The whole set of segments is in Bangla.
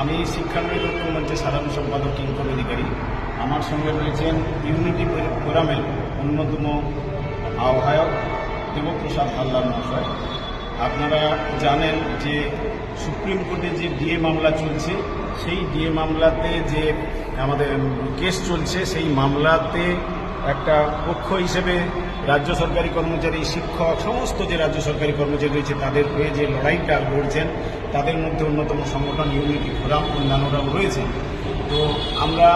আমি শিক্ষানবী ঐক্য মঞ্চের সাধারণ সম্পাদক কিঙ্কর অধিকারী। আমার সঙ্গে রয়েছেন ইউনিটি ফোরামের অন্যতম আহ্বায়ক দেবপ্রসাদ হালদার মহাশয়। আপনারা জানেন যে সুপ্রিম কোর্টে যে ডিএ মামলা চলছে, সেই ডিএ মামলাতে যে আমাদের কেস চলছে, সেই মামলাতে একটা পক্ষ হিসেবে রাজ্য সরকারি কর্মচারী, শিক্ষক, সমস্ত যে রাজ্য সরকারি কর্মচারী রয়েছে, তাদের হয়ে যে লড়াইটা লড়ছেন, তাদের মধ্যে অন্যতম সংগঠন ইউনিটি ফোরাম, অন্যান্যরাও রয়েছে। তো আমরা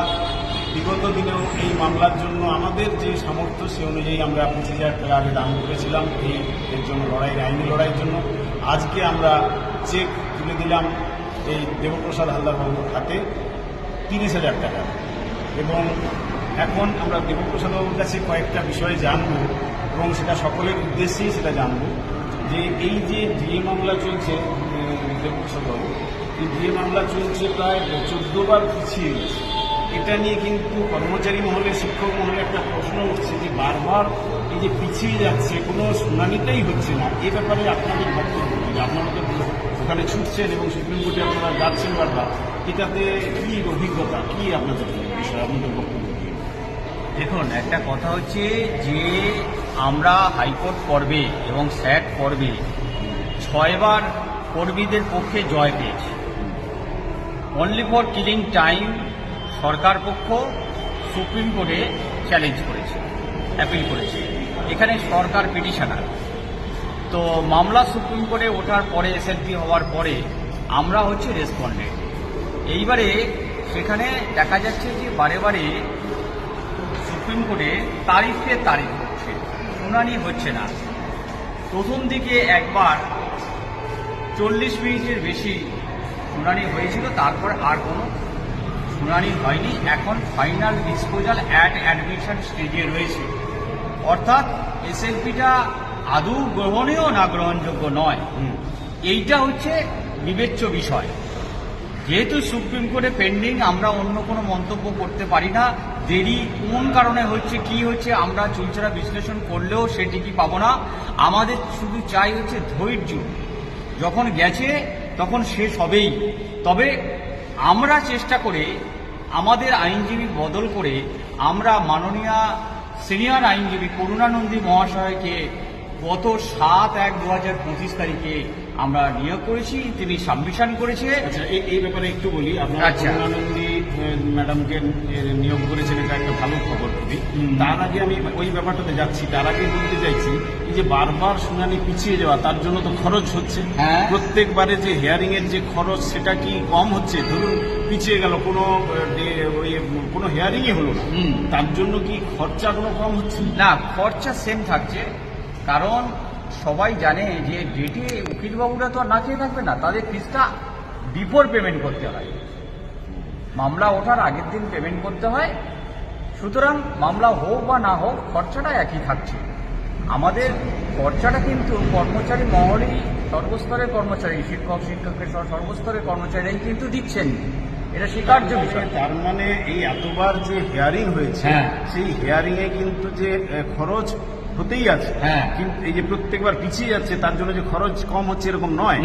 বিগত দিনেও এই মামলার জন্য আমাদের যে সামর্থ্য, সে অনুযায়ী আমরা পঁচিশ হাজার টাকা আগে দান করেছিলাম এই এর জন্য লড়াই আইনি লড়াইয়ের জন্য। আজকে আমরা চেক তুলে দিলাম এই দেবপ্রসাদ হালদার বাবুর হাতে তিরিশ হাজার টাকা। এবং এখন আমরা দেবপ্রসাদ বাবুর কাছে কয়েকটা বিষয়ে জানব এবং সেটা সকলের উদ্দেশ্যেই সেটা জানব। যে এই যে ডিএ মামলা চলছে উম, দেবপ্রসাদ বাবু এই ডিএ মামলা চলছে প্রায় চোদ্দ বার পিছিয়ে গেছে। এটা নিয়ে কিন্তু কর্মচারী মহলে শিক্ষক মহলে একটা প্রশ্ন উঠছে যে বারবার এই যে পিছিয়ে যাচ্ছে কোনো শুনানিটাই হচ্ছে না। এ ব্যাপারে আপনাদের বক্তব্য আপনারা তো ওখানে ছুটছেন এবং সুপ্রিম কোর্টে আপনারা যাচ্ছেন বারবার। এটাতে কি অভিজ্ঞতা? কি আপনাদের বিষয়? আপনাদের বক্তব্য? দেখুন, একটা কথা হচ্ছে যে আমরা হাইকোর্ট পর্বে এবং স্যাট পর্বে ছয়বার কর্মীদের পক্ষে জয় পেয়েছি। অনলি ফর কিলিং টাইম সরকার পক্ষ সুপ্রিম কোর্টে চ্যালেঞ্জ করেছে অ্যাপিল করেছে। এখানে সরকার পিটিশনার তো মামলা সুপ্রিম কোর্টে ওঠার পরে এসএলপি হওয়ার পরে আমরা হচ্ছে রেসপন্ডেন্ট এইবারে সেখানে দেখা যাচ্ছে যে বারে বারে সুপ্রিম কোর্টে তারিখে তারিখ হচ্ছে শুনানি হচ্ছে না। প্রথম দিকে একবার চল্লিশ মিনিটের বেশি শুনানি হয়েছিল তারপর আর কোনো শুনানি হয়নি। এখন ফাইনাল ডিসপোজাল অ্যাট অ্যাডমিশন স্টেজে রয়েছে। অর্থাৎ এসএলপিটা আদৌ গ্রহণীয় না গ্রহণযোগ্য নয়। এইটা হচ্ছে বিবেচ্য বিষয়। যেহেতু সুপ্রিম কোর্টে পেন্ডিং আমরা অন্য কোনো মন্তব্য করতে পারি না। দেরি কোন কারণে হচ্ছে কি হচ্ছে আমরা চুলচেরা বিশ্লেষণ করলেও সেটি কি পাবো না। আমাদের শুধু চাই হচ্ছে ধৈর্য। যখন গেছে তখন শেষ হবেই। তবে আমরা চেষ্টা করে আমাদের আইনজীবী বদল করে আমরা মাননীয় সিনিয়র আইনজীবী করুণানন্দী মহাশয়কে গত সাত এক দু হাজার পঁচিশ তারিখে আমরা নিয়োগ করেছি তিনি সাবমিশন করেছে। আচ্ছা এই ব্যাপারে একটু বলি। আপনার আচ্ছা। করুণানন্দী ম্যাডামকে নিয়োগ করেছেন এটা একটা ভালো খবর খুবই। তার আগে আমি ওই ব্যাপারটাতে যাচ্ছি। তার আগে বলতে চাইছি যে বারবার শুনানি পিছিয়ে যাওয়া তার জন্য তো খরচ হচ্ছে। হ্যাঁ। প্রত্যেকবারে যে হিয়ারিং এর যে খরচ সেটা কি কম হচ্ছে? ধরুন পিছিয়ে গেল কোনো কোনো হিয়ারিংই হলো না। তার জন্য কি খরচা কোনো কম হচ্ছে? না খরচা সেম থাকছে। কারণ সবাই জানে যে ডেটে উকিলবাবুরা তো আর না খেয়ে থাকবে না। তাদের ফিসটা বিফোর পেমেন্ট করতে হয়। মামলা ওঠার আগের দিন পেমেন্ট করতে হয়। সুতরাং মামলা হোক বা না হোক খরচাটা একই থাকছে। আমাদের খরচাটা কিন্তু কর্মচারী মহলেই সর্বস্তরের কর্মচারী শিক্ষক শিক্ষকের সহ সর্বস্তরের কর্মচারীরাই কিন্তু দিচ্ছেন। এটা স্বীকার্য বিষয়। তার মানে এই এতবার যে হিয়ারিং হয়েছে হ্যাঁ। সেই হিয়ারিং এ কিন্তু যে খরচ হতেই আছে। হ্যাঁ। কিন্তু এই যে প্রত্যেকবার পিছিয়ে যাচ্ছে তার জন্য যে খরচ কম হচ্ছে এরকম নয়।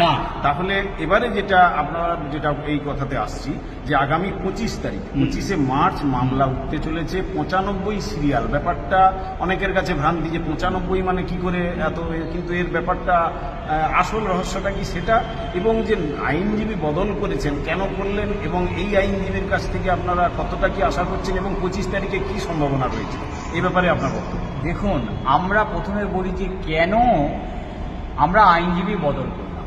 তাহলে এবারে যেটা আপনারা যেটা এই কথাতে আসছি যে আগামী পঁচিশ তারিখ পঁচিশে মার্চ মামলা উঠতে চলেছে। পঁচানব্বই সিরিয়াল। ব্যাপারটা অনেকের কাছে ভ্রান্তি যে পঁচানব্বই মানে কি করে এত কিন্তু এর ব্যাপারটা আসল রহস্যটা কি সেটা? এবং যে আইনজীবী বদল করেছেন কেন করলেন? এবং এই আইনজীবীর কাছ থেকে আপনারা কতটা কি আশা করছেন? এবং পঁচিশ তারিখে কি সম্ভাবনা রয়েছে? এ ব্যাপারে আপনার বক্তব্য। দেখুন আমরা প্রথমে বলি যে কেন আমরা আইনজীবী বদল করলাম।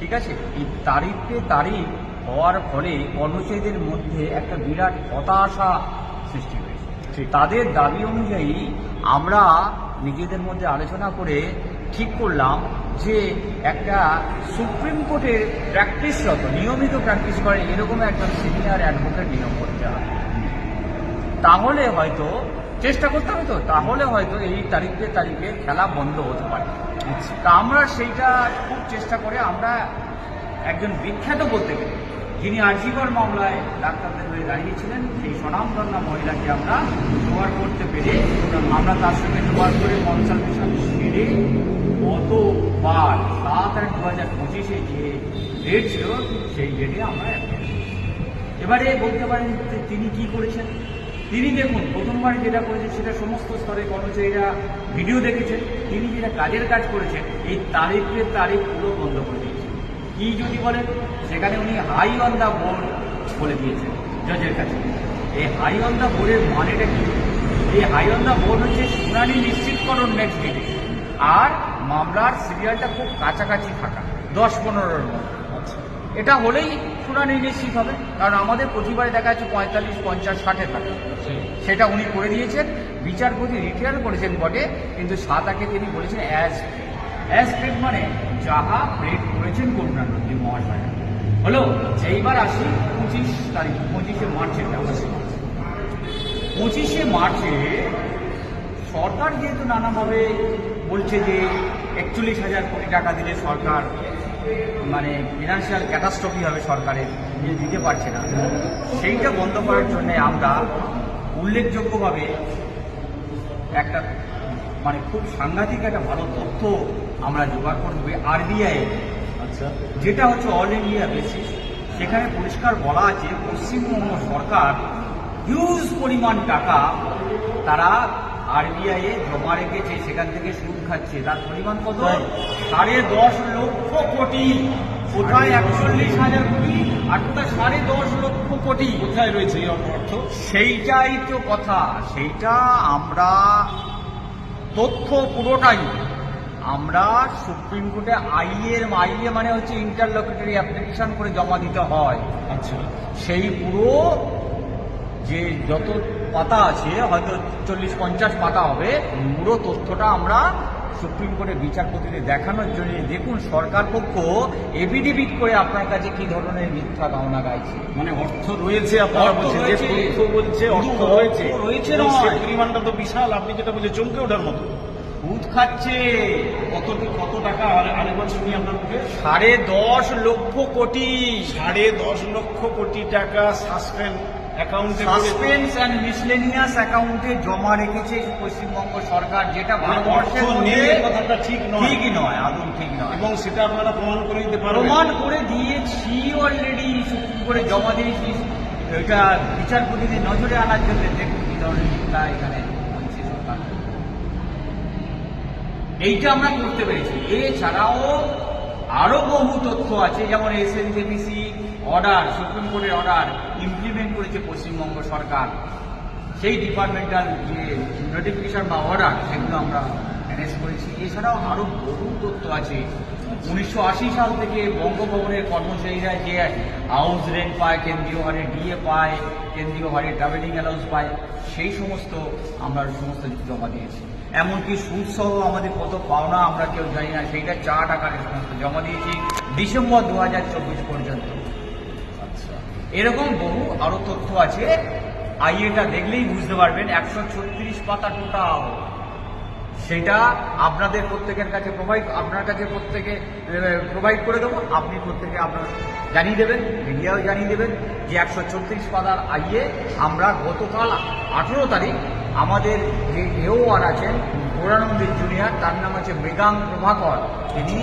ঠিক আছে? এই তারিখে তারিখ হওয়ার ফলে কর্মচারীদের মধ্যে একটা বিরাট হতাশা সৃষ্টি হয়েছে। তাদের দাবি অনুযায়ী আমরা নিজেদের মধ্যে আলোচনা করে ঠিক করলাম যে একটা সুপ্রিম কোর্টের প্র্যাকটিসরত নিয়মিত প্র্যাকটিস করে এরকম একজন সিনিয়র অ্যাডভোকেট নিয়োগ করতে হবে। তাহলে হয়তো চেষ্টা করতে হবে তো তাহলে হয়তো এই তারিখে তারিখে খেলা বন্ধ হতে পারে। তা আমরা সেইটা খুব চেষ্টা করে আমরা একজন বিখ্যাত বলতে গেলে যিনি আজীবন মামলায় ডাক্তারদের হয়ে দাঁড়িয়েছিলেন সেই স্বনামধন্য মহিলাকে আমরা জোগাড় করতে পেরে আমরা তার সঙ্গে জোগাড় করে কনসালটেশন সেরে গতবার সাত আট দু হাজার পঁচিশে যে ডেট ছিল সেই ডেটে আমরা এবারে বলতে পারেন তিনি কি করেছেন? তিনি দেখুন, প্রথমবার যেটা করেছেন সেটা সমস্ত স্তরে কর্মচারীরা ভিডিও দেখেছেন, তিনি যেটা কাজের কাজ করেছেন, এই তারিখের তারিখ পুরো বন্ধ করে দিয়েছেন। কি যদি বলেন, সেখানে উনি হাই অন দ্য বোর্ড বলে দিয়েছেন জজের কাছে। এই হাই অন দ্য বোর্ডের মানেটা কি? এই হাই অন দ্য বোর্ড হচ্ছে শুনানি নিশ্চিতকরণ নেক্সট ডেটে আর মামলার সিরিয়ালটা খুব কাছাকাছি থাকা, দশ পনেরোর মধ্যে। এটা হলেই শুনানি নিশ্চিত হবে। কারণ আমাদের প্রতিবারে দেখা যাচ্ছে পঁয়তাল্লিশ, পঞ্চাশ ষাটে থাকে সেটা উনি করে দিয়েছেন। বিচারপতি রিটায়ার করেছেন বটে, কিন্তু সাত আগে তিনি বলেছেন অ্যাজ অ্যাজ ব্রেক মানে যাহা ব্রেক করেছেন করুণানন্দী মহাশয়। হলো এইবার আসি পঁচিশ তারিখ, পঁচিশে মার্চের আসি পঁচিশে মার্চে সরকার যেহেতু নানাভাবে বলছে যে একচল্লিশ হাজার কোটি টাকা দিলে সরকার মানে ফিনান্সিয়াল ক্যাটাস্ট্রফি হবে সরকারের যে দিতে পারছে না। সেইটা বন্ধ করার জন্য আমরা উল্লেখযোগ্যভাবে একটা মানে খুব সাংঘাতিক একটা ভালো তথ্য আমরা জোগাড় করবে আরবিআই আচ্ছা। যেটা হচ্ছে অল ইন্ডিয়া বেসিস সেখানে পরিষ্কার বলা আছে পশ্চিমবঙ্গ সরকার হিউজ পরিমাণ টাকা তারা আরবিআই এ জমা রেখেছে সেখান থেকে সুদ খাচ্ছে। তার পরিমাণ কত? সাড়ে দশ লক্ষ কোটি কোথায় একচল্লিশ হাজার কোটি আর কোথায় সাড়ে দশ লক্ষ কোটি? কোথায় রয়েছে এই অর্থ? সেইটাই তো কথা। সেইটা আমরা তথ্য পুরোটাই আমরা সুপ্রিম কোর্টে আইএর আইএ মানে হচ্ছে ইন্টারলোকেটরি অ্যাপ্লিকেশন করে জমা দিতে হয়। আচ্ছা। সেই পুরো যে যত পাতা আছে হয়তো চল্লিশ পঞ্চাশ পাতা হবে পুরো তথ্যটা আমরা সুপ্রিম কোর্টের বিচারপতিদের দেখানোর জন্য দেখুন সরকার পক্ষ এফিডেভিট করে আপনার কাছে কি ধরনের মিথ্যা গাওনা গাইছে। মানে অর্থ রয়েছে আপনারা অর্থ বলছেন যে তথ্য বলছে অর্থ রয়েছে। রয়েছে এবং নয়। সেই পরিমাণটা তো বিশাল আপনি যেটা বলছেন চমকে ওঠার মতো। সুদ খাচ্ছে। কত কত টাকা আরেকবার শুনি আপনার মুখে? সাড়ে দশ লক্ষ কোটি। সাড়ে দশ লক্ষ কোটি টাকা সাসপেন্ড অ্যাকাউন্টে সাসপেন্স অ্যান্ড মিসলেনিয়াস অ্যাকাউন্টে জমা রেখেছে পশ্চিমবঙ্গ সরকার যেটা ভারতবর্ষের নেই কথাটা ঠিক নয়। ঠিকই নয় আদৌ ঠিক নয়। এবং সেটা আপনারা প্রমাণ করে দিতে পারবেন। প্রমাণ করে দিয়েছি অলরেডি সুপ্রিম কোর্টে জমা দিয়েছি। এটা বিচারপতিদের নজরে আনার জন্য দেখুন কি ধরনের মিথ্যা এখানে সরকার। এইটা আমরা করতে পেরেছি। এছাড়াও আরও বহু তথ্য আছে যেমন S N JPC order supreme কোর্টের অর্ডার ইমপ্লিমেন্ট করেছে পশ্চিমবঙ্গ সরকার। সেই ডিপার্টমেন্টাল যে নোটিফিকেশন বা অর্ডার সেগুলো আমরা ম্যানেজ করেছি। এছাড়াও আরও বহু তথ্য আছে। উনিশশো আশি সাল থেকে বঙ্গভবনের কর্মচারীরা যে হাউস রেন্ট পায়, কেন্দ্রীয় হারে ডিএ পায়, কেন্দ্রীয় হারে ট্রাভেলিং অ্যালাউন্স পায়, সেই সমস্ত আমরা সমস্ত জমা দিয়েছি। এমনকি সুদ সহ আমাদের কত পাওনা আমরা কেউ জানি না, সেইটা চার আকারে সমস্ত জমা দিয়েছি, ডিসেম্বর দু হাজার চব্বিশ পর্যন্ত। এরকম বহু আরও তথ্য আছে। আইএটা দেখলেই বুঝতে পারবেন, একশো ছত্রিশ পাতা টোটাল। সেটা আপনাদের প্রত্যেকের কাছে প্রোভাইড আপনার কাছে প্রত্যেকে প্রোভাইড করে দেবো। আপনি প্রত্যেকে আপনার জানিয়ে দেবেন, মিডিয়াও জানিয়ে দেবেন যে একশো ছত্রিশ পাতার আইয়ে আমরা গতকাল আঠেরো তারিখ আমাদের যে এওয়ার আছেন পুরানন্দির জুনিয়র, তার নাম আছে মৃগাং প্রভাকর। তিনি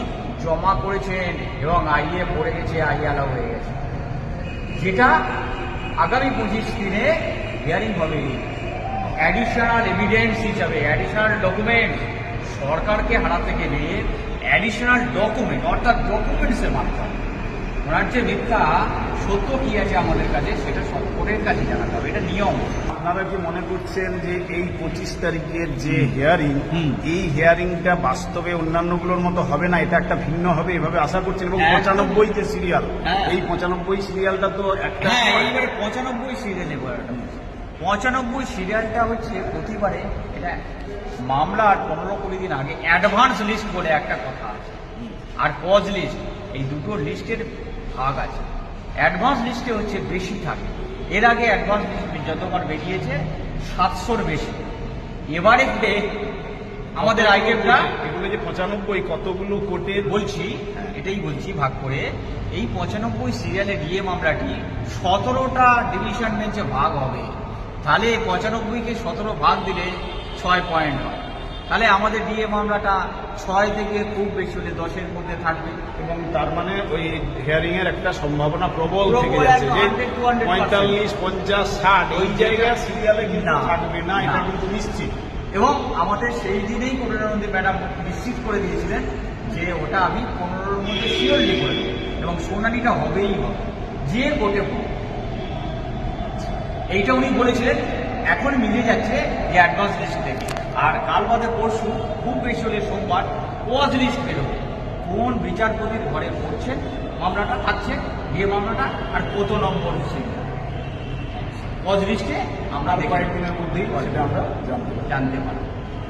জমা করেছেন এবং আইএ পড়ে গেছে আইএ অ্যালাউ হয়ে গেছে। যেটা আগামী পঁচিশ দিনে হিয়ারিং হবে। অ্যাডিশনাল এভিডেন্স হিসাবে অ্যাডিশনাল ডকুমেন্ট সরকারকে হারাতে গেলে অ্যাডিশনাল ডকুমেন্ট অর্থাৎ ডকুমেন্টসের মাধ্যমে। ওনার যে মিথ্যা সত্য কি আছে আমাদের কাছে, সেটা সকলের কাছে জানাতে হবে। এটা নিয়ম। আপনারা কি মনে করছেন যে এই পঁচিশ তারিখের যে হিয়ারিং। এই হিয়ারিংটা বাস্তবে অন্যান্যগুলোর মতো হবে না? এটা একটা ভিন্ন হবে এভাবে আশা করছেন এবং। পঁচানব্বই যে সিরিয়াল হ্যাঁ। এই পঁচানব্বই সিরিয়ালটা তো একটা হ্যাঁ পঁচানব্বই সিরিয়ালে পঁচানব্বই সিরিয়ালটা হচ্ছে প্রতিবারে এটা মামলার পনেরো কুড়ি দিন আগে অ্যাডভান্স লিস্ট বলে একটা কথা আছে। আর পজ লিস্ট এই দুটো লিস্টের ভাগ আছে। অ্যাডভান্স লিস্টে হচ্ছে বেশি থাকে। এর আগে অ্যাডভান্স যতবার বেরিয়েছে সাতশোর বেশি। এবারে আমাদের আইটেমটা এগুলো যে পঁচানব্বই কতগুলো কোর্টের বলছি এটাই বলছি ভাগ করে। এই পঁচানব্বই সিরিয়ালের ডিএ মামলাটি সতেরোটা ডিভিশন বেঞ্চে ভাগ হবে। তাহলে পঁচানব্বইকে সতেরো ভাগ দিলে ছয় পয়েন্ট হয় তাহলে আমাদের ডিএ মামলাটা ছয় থেকে খুব বেশি হলে দশের মধ্যে থাকবে। এবং তার মানে ওই হিয়ারিং এর একটা সম্ভাবনা প্রবল প্রবল থেকে যাচ্ছে যে একদম 100, 200% পঁয়তাল্লিশ পঞ্চাশ ষাট ওই জায়গায় সিরিয়ালে কিন্তু থাকবে না এটা কিন্তু নিশ্চিত। এবং আমাদের সেই দিনেই মধ্যে ম্যাডাম নিশ্চিত করে দিয়েছিলেন যে ওটা আমি পনেরোর মধ্যে শিওরলি করে দেবো। এবং শুনানিটা হবেই হবে যে কোর্টে এইটা উনি বলেছিলেন এখন মিলে যাচ্ছে যে অ্যাডভান্স লিস্ট থেকে আর কাল বাদে পরশু খুব বেশি হলে সোমবার কোয়াজ লিস্ট বেরোবে কোন বিচারপতির ঘরে পড়ছে মামলাটা থাকছে বিয়ে মামলাটা আর কত নম্বর কোয়াজ লিস্টে আমরা কয়েকদিনের মধ্যেই সেটা আমরা জানতে পারি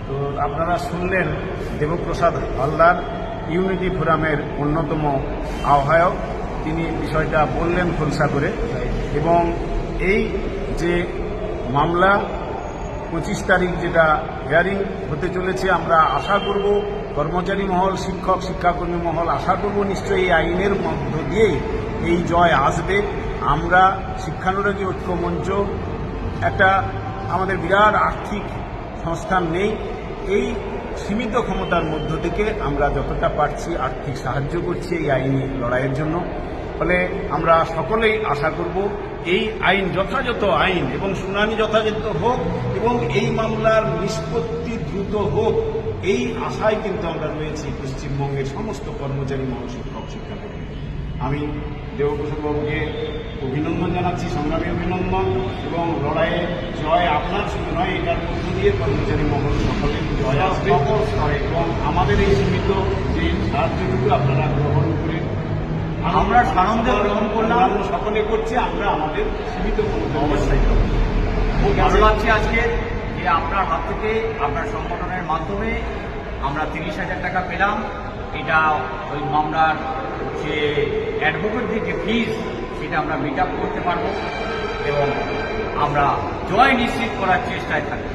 তো আপনারা শুনলেন দেবপ্রসাদ হালদার ইউনিটি ফোরামের অন্যতম আহ্বায়ক। তিনি বিষয়টা বললেন খোলসা করে। এবং এই যে মামলা পঁচিশ তারিখ যেটা হিয়ারিং হতে চলেছে, আমরা আশা করব, কর্মচারী মহল, শিক্ষক, শিক্ষাকর্মী মহল আশা করব নিশ্চয়ই এই আইনের মধ্য দিয়েই এই জয় আসবে। আমরা শিক্ষানুরাগী ঐক্য মঞ্চ, একটা আমাদের বিরাট আর্থিক সংস্থান নেই, এই সীমিত ক্ষমতার মধ্য থেকে আমরা যতটা পারছি আর্থিক সাহায্য করছি এই আইনি লড়াইয়ের জন্য। ফলে আমরা সকলেই আশা করব এই আইন যথাযথ আইন এবং শুনানি যথাযথ হোক এবং এই মামলার নিষ্পত্তি দ্রুত হোক এই আশায় কিন্তু আমরা রয়েছি পশ্চিমবঙ্গের সমস্ত কর্মচারী মহল শিক্ষক শিক্ষাকর্মী আমি বাবুকে অভিনন্দন জানাচ্ছি সংগ্রামী অভিনন্দন এবং লড়াইয়ে জয় আপনার শুধু নয় এটার মধ্য দিয়ে কর্মচারী মহল সকলের জয় আসবে। এবং আমাদের এই সীমিত যে সাহায্যটুকু আপনারা গ্রহণ করে আমরা সানন্দে গ্রহণ করলাম। সকলে করছে, আমরা আমাদের সীমিত অবশ্যই। ভালো। লাগছে আজকে যে আপনার হাত থেকে, আপনার সংগঠনের মাধ্যমে আমরা তিরিশ হাজার টাকা পেলাম এটা ওই মামলার যে অ্যাডভোকেটদের যে ফিস সেটা আমরা মিট আপ করতে পারব এবং আমরা জয় নিশ্চিত করার চেষ্টায় থাকব